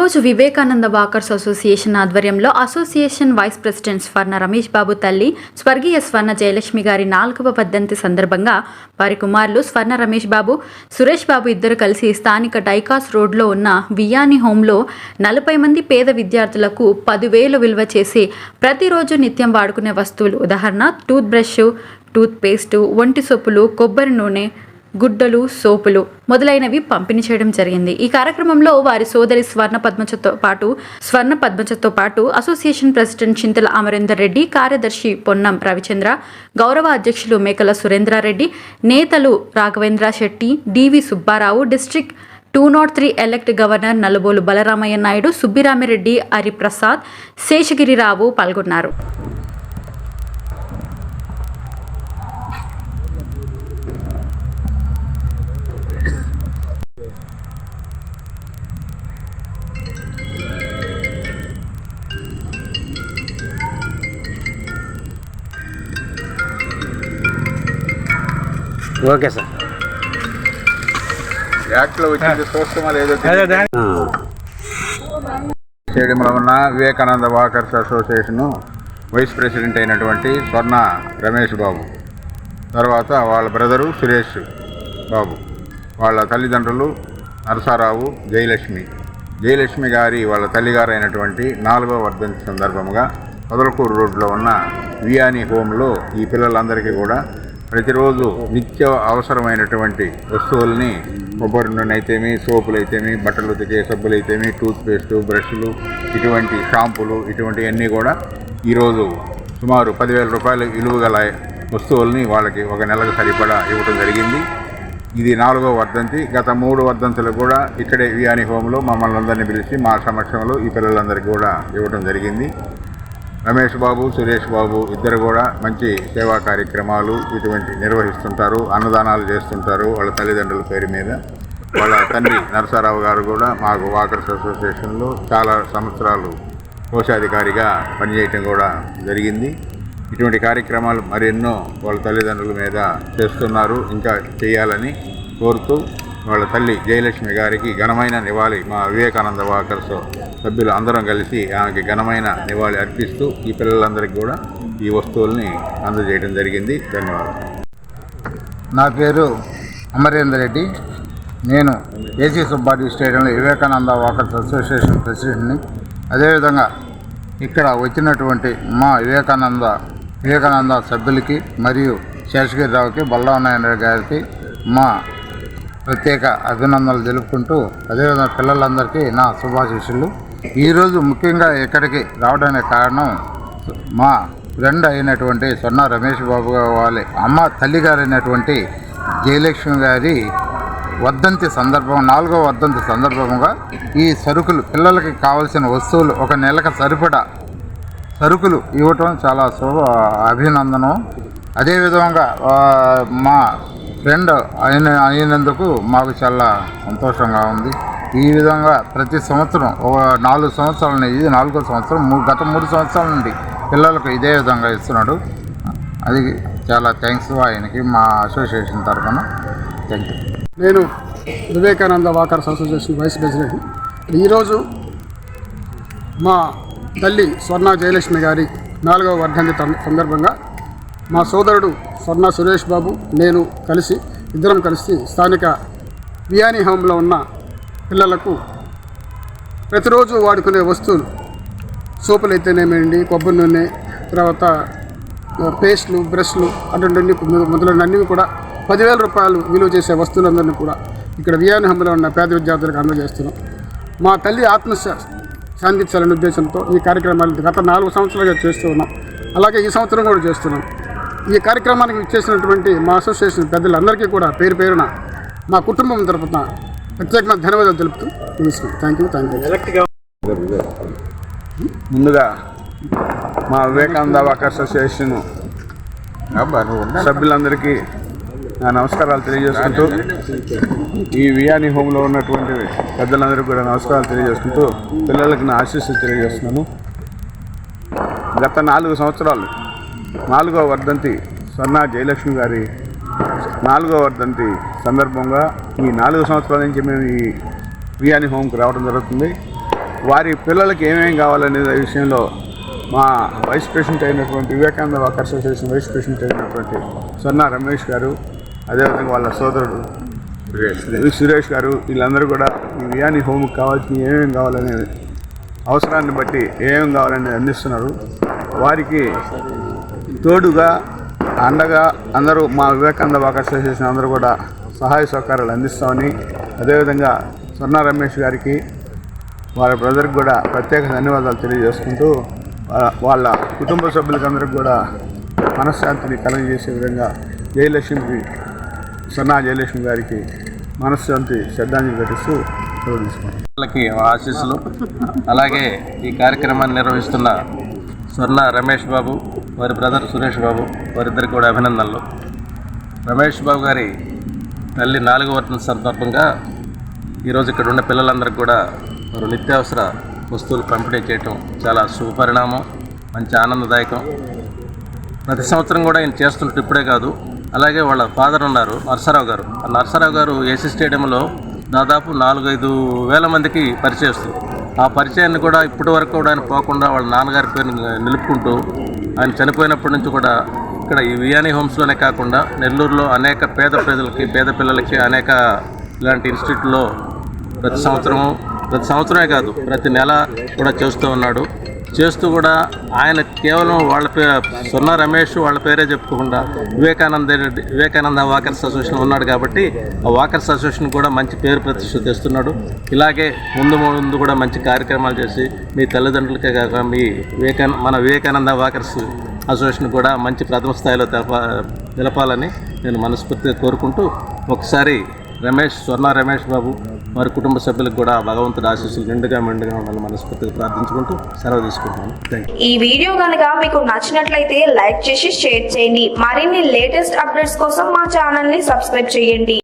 ఈరోజు Vivekananda walkers association ఆధ్వర్యంలో association vice president Swarna Ramesh Babu తల్లి స్వర్గీయ స్వర్ణ జయలక్ష్మి గారి నాలుగవ పద్ధతి సందర్భంగా వారి కుమారులు స్వర్ణ రమేష్ బాబు సురేష్ బాబు ఇద్దరు కలిసి స్థానిక డైకాస్ రోడ్లో ఉన్న వియాని హోంలో నలభై మంది పేద విద్యార్థులకు పదివేలు విలువ చేసి ప్రతిరోజు నిత్యం వాడుకునే వస్తువులు ఉదాహరణ టూత్ బ్రష్ టూత్ పేస్టు ఒంటి సొప్పులు కొబ్బరి నూనె గుడ్డలు సోపులు మొదలైనవి పంపిణీ చేయడం జరిగింది. ఈ కార్యక్రమంలో వారి సోదరి స్వర్ణ పద్మచతో పాటు స్వర్ణ పద్మచతో పాటు అసోసియేషన్ ప్రెసిడెంట్ చింతల అమరేందర్ రెడ్డి కార్యదర్శి పొన్నం రవిచంద్ర గౌరవ అధ్యక్షులు మేకల సురేంద్రారెడ్డి నేతలు Raghavendra Shetty DV Subbarao district two not three elect governor Nalubolu Balaramaiah Naidu Subbiramireddy Hariprasad Seshagirirao పాల్గొన్నారు. Okay sir. యాక్ట్లో వచ్చింది స్టేడియంలో ఉన్న Vivekananda walkers association vice president అయినటువంటి స్వర్ణ రమేష్ బాబు తర్వాత వాళ్ళ బ్రదరు సురేష్ బాబు వాళ్ళ తల్లిదండ్రులు నరసారావు జయలక్ష్మి. జయలక్ష్మి గారి వాళ్ళ తల్లిగారు అయినటువంటి నాలుగవ వర్ధంతి సందర్భంగా పొదలకూరు రోడ్లో ఉన్న వియాని హోమ్లో ఈ పిల్లలందరికీ కూడా ప్రతిరోజు నిత్య అవసరమైనటువంటి వస్తువుల్ని కొబ్బరి నూనె అయితేమి సోపులు అయితేమి బట్టలు ఉతికే సబ్బులు అయితేమి టూత్పేస్టు బ్రష్లు ఇటువంటి షాంపులు ఇటువంటివన్నీ కూడా ఈరోజు సుమారు పదివేల రూపాయలు విలువ గల వస్తువుల్ని వాళ్ళకి ఒక నెలకు సరిపడా ఇవ్వడం జరిగింది. ఇది నాలుగో వర్ధంతి. గత మూడు వర్ధంతులు కూడా ఇక్కడే వియాని హోమ్లో మమ్మల్ని అందరినీ పిలిచి మా సమక్షంలో ఈ పిల్లలందరికీ కూడా ఇవ్వడం జరిగింది. రమేష్ బాబు సురేష్ బాబు ఇద్దరు కూడా మంచి సేవా కార్యక్రమాలు ఇటువంటి నిర్వహిస్తుంటారు అన్నదానాలు చేస్తుంటారు వాళ్ళ తల్లిదండ్రుల పేరు మీద. వాళ్ళ తండ్రి నరసారావు గారు కూడా మాకు వాకర్స్ అసోసియేషన్లో చాలా సంవత్సరాలు కోశాధికారిగా పనిచేయటం కూడా జరిగింది. ఇటువంటి కార్యక్రమాలు మరెన్నో వాళ్ళ తల్లిదండ్రుల మీద చేస్తున్నారు ఇంకా చేయాలని కోరుతూ వాళ్ళ తల్లి జయలక్ష్మి గారికి ఘనమైన నివాళి మా వివేకానంద వాకర్స్ సభ్యులు అందరం కలిసి ఆమెకి ఘనమైన నివాళి అర్పిస్తూ ఈ పిల్లలందరికీ కూడా ఈ వస్తువుల్ని అందజేయడం జరిగింది. ధన్యవాదాలు. నా పేరు అమరేందర్ రెడ్డి. నేను ఏసీ సుబ్బారెడ్డి స్టేడియంలో వివేకానంద వాకర్స్ అసోసియేషన్ ప్రెసిడెంట్ని. అదేవిధంగా ఇక్కడ వచ్చినటువంటి మా వివేకానంద వివేకానంద సభ్యులకి మరియు శేషగిరిరావుకి బల్లవనారాయణ గారికి మా ప్రత్యేక అభినందనలు తెలుపుకుంటూ అదేవిధంగా పిల్లలందరికీ నా శుభాశీస్సులు. ఈరోజు ముఖ్యంగా ఇక్కడికి రావడానికి కారణం మా ఫ్రెండ్ అయినటువంటి సొన్న రమేష్ బాబు వాళ్ళ. అమ్మ తల్లిగారైనటువంటి అయినటువంటి జయలక్ష్మి గారి వర్ధంతి సందర్భం నాలుగో వర్ధంతి సందర్భంగా ఈ సరుకులు పిల్లలకి కావాల్సిన వస్తువులు ఒక నెలకు సరిపడా సరుకులు ఇవ్వటం చాలా శుభ అభినందనం. అదేవిధంగా మా ఫ్రెండ్ అయిన అయినందుకు మాకు చాలా సంతోషంగా ఉంది. ఈ విధంగా ప్రతి సంవత్సరం ఒక నాలుగు సంవత్సరాల నుండి ఇది నాలుగో సంవత్సరం మూడు గత మూడు సంవత్సరాల నుండి పిల్లలకు ఇదే విధంగా ఇస్తున్నాడు. అది చాలా థ్యాంక్స్ ఆయనకి మా అసోసియేషన్ తరఫున. థ్యాంక్ యూ నేను Vivekananda walkers association vice president. ఈరోజు మా తల్లి స్వర్ణ జయలక్ష్మి గారి నాలుగవ వర్ధంతి సందర్భంగా మా సోదరుడు స్వర్ణ సురేష్ బాబు నేను కలిసి ఇద్దరం కలిసి స్థానిక వియాని హోమ్లో ఉన్న పిల్లలకు ప్రతిరోజు వాడుకునే వస్తువులు. సోపులు అయితేనేమండి కొబ్బరి నూనె తర్వాత పేస్ట్లు బ్రష్లు అటువంటి మొదలైన అన్నీ కూడా పదివేల రూపాయలు విలువ చేసే వస్తువులందరినీ కూడా ఇక్కడ వియాని హంలో ఉన్న పేద విద్యార్థులకు అందజేస్తున్నాం. మా తల్లి ఆత్మ శాంతించాలనే ఉద్దేశంతో ఈ కార్యక్రమాలు గత నాలుగు సంవత్సరాలుగా చేస్తూ ఉన్నాం. అలాగే ఈ సంవత్సరం కూడా చేస్తున్నాం. ఈ కార్యక్రమానికి ఇచ్చేసినటువంటి మా అసోసియేషన్ పెద్దలందరికీ కూడా పేరు పేరున మా కుటుంబం తరపున ప్రత్యేకమైన ధన్యవాదాలు తెలుపుతూ థ్యాంక్ యూ థ్యాంక్ యూ ముందుగా మా వివేకానంద వాక్ అసోసియేషన్ సభ్యులందరికీ నా నమస్కారాలు తెలియజేసుకుంటూ ఈ వియాని హోమ్లో ఉన్నటువంటి పెద్దలందరికీ కూడా నమస్కారాలు తెలియజేసుకుంటూ పిల్లలకు నా ఆశీస్సులు తెలియజేస్తున్నాను. గత నాలుగు సంవత్సరాలు నాలుగో వర్ధంతి స్వర్ణ జయలక్ష్మి గారి నాలుగో వర్ధంతి సందర్భంగా ఈ నాలుగు సంవత్సరాల నుంచి మేము ఈ వియాని హోమ్కి రావడం జరుగుతుంది. వారి పిల్లలకి ఏమేమి కావాలనే విషయంలో మా వైస్ ప్రెసిడెంట్ అయినటువంటి Vivekananda walker association vice president అయినటువంటి స్వర్ణ రమేష్ గారు అదేవిధంగా వాళ్ళ సోదరుడు సురేష్. గారు వీళ్ళందరూ కూడా ఈ వియాని హోమ్కి కావాల్సిన ఏమేమి కావాలనే అవసరాన్ని బట్టి ఏమేమి కావాలని అందిస్తున్నారు. వారికి తోడుగా అండగా అందరూ మా వివేకానంద వాకర్ అసోసియేషన్ అందరూ కూడా సహాయ సహకారాలు అందిస్తామని అదేవిధంగా స్వర్ణ రమేష్ గారికి వాళ్ళ బ్రదర్కి కూడా ప్రత్యేక ధన్యవాదాలు తెలియజేసుకుంటూ వాళ్ళ కుటుంబ సభ్యులకందరికి కూడా మనశ్శాంతిని కలుగజేసే విధంగా జయలక్ష్మికి స్వర్ణ జయలక్ష్మి గారికి మనశ్శాంతి శ్రద్ధాంజలి ఘటిస్తూ వాళ్ళకి ఆశీస్సులు. అలాగే ఈ కార్యక్రమాన్ని నిర్వహిస్తున్న స్వర్ణ రమేష్ బాబు వారి బ్రదర్ సురేష్ బాబు వారిద్దరికి కూడా అభినందనలు. రమేష్ బాబు గారి తల్లి నాలుగవ వర్ధన సందర్భంగా ఈరోజు ఇక్కడ ఉన్న పిల్లలందరికీ కూడా వారు నిత్యావసర వస్తువులు పంపిణీ చేయటం చాలా శుభపరిణామం మంచి ఆనందదాయకం. ప్రతి సంవత్సరం కూడా ఆయన చేస్తున్నట్టు ఇప్పుడే కాదు అలాగే వాళ్ళ ఫాదర్ ఉన్నారు నర్సరావు గారు. ఆ నర్సరావు గారు ఏసీ స్టేడియంలో దాదాపు నాలుగైదు వేల మందికి పరిచయస్తుంది ఆ పరిచయాన్ని కూడా ఇప్పటి వరకు కూడా ఆయన పోకుండా వాళ్ళ నాన్నగారి పేరు నిలుపుకుంటూ ఆయన చనిపోయినప్పటి నుంచి కూడా ఇక్కడ ఈ వియానీ హోమ్స్లోనే కాకుండా నెల్లూరులో అనేక పేద ప్రజలకి పేద పిల్లలకి అనేక ఇలాంటి ఇన్స్టిట్యూట్లో ప్రతి సంవత్సరము ప్రతి సంవత్సరమే కాదు ప్రతి నెల కూడా చేస్తూ ఉన్నాడు. చేస్తూ కూడా ఆయన కేవలం వాళ్ళ పే సున్నా రమేష్ వాళ్ళ పేరే చెప్పుకోకుండా వివేకానంద రెడ్డి వివేకానంద వాకర్స్ అసోసియేషన్ ఉన్నాడు కాబట్టి ఆ వాకర్స్ అసోసియేషన్ కూడా మంచి పేరు ప్రతిష్ట తెస్తున్నాడు. ఇలాగే ముందు ముందు కూడా మంచి కార్యక్రమాలు చేసి మీ తల్లిదండ్రులకే కాక మీ వివేకాన మన వివేకానంద వాకర్స్ అసోసియేషన్ కూడా మంచి ప్రథమ స్థాయిలో తెలప తెలపాలని నేను మనస్ఫూర్తిగా కోరుకుంటూ ఒకసారి రమేష్ స్వర్ణ రమేష్ బాబు మరి కుటుంబ సభ్యులకు కూడా భగవంతుడి ఆశీస్సులు నిండుగా మెండుగా ఉండాలని మనస్ఫూర్తిగా ప్రార్థించుకుంటూ సెలవు తీసుకుంటాను ఈ వీడియో కనుక మీకు నచ్చినట్లయితే లైక్ చేసి షేర్ చేయండి. మరిన్ని లేటెస్ట్ అప్డేట్స్ కోసం మా ఛానల్ని సబ్స్క్రైబ్ చేయండి.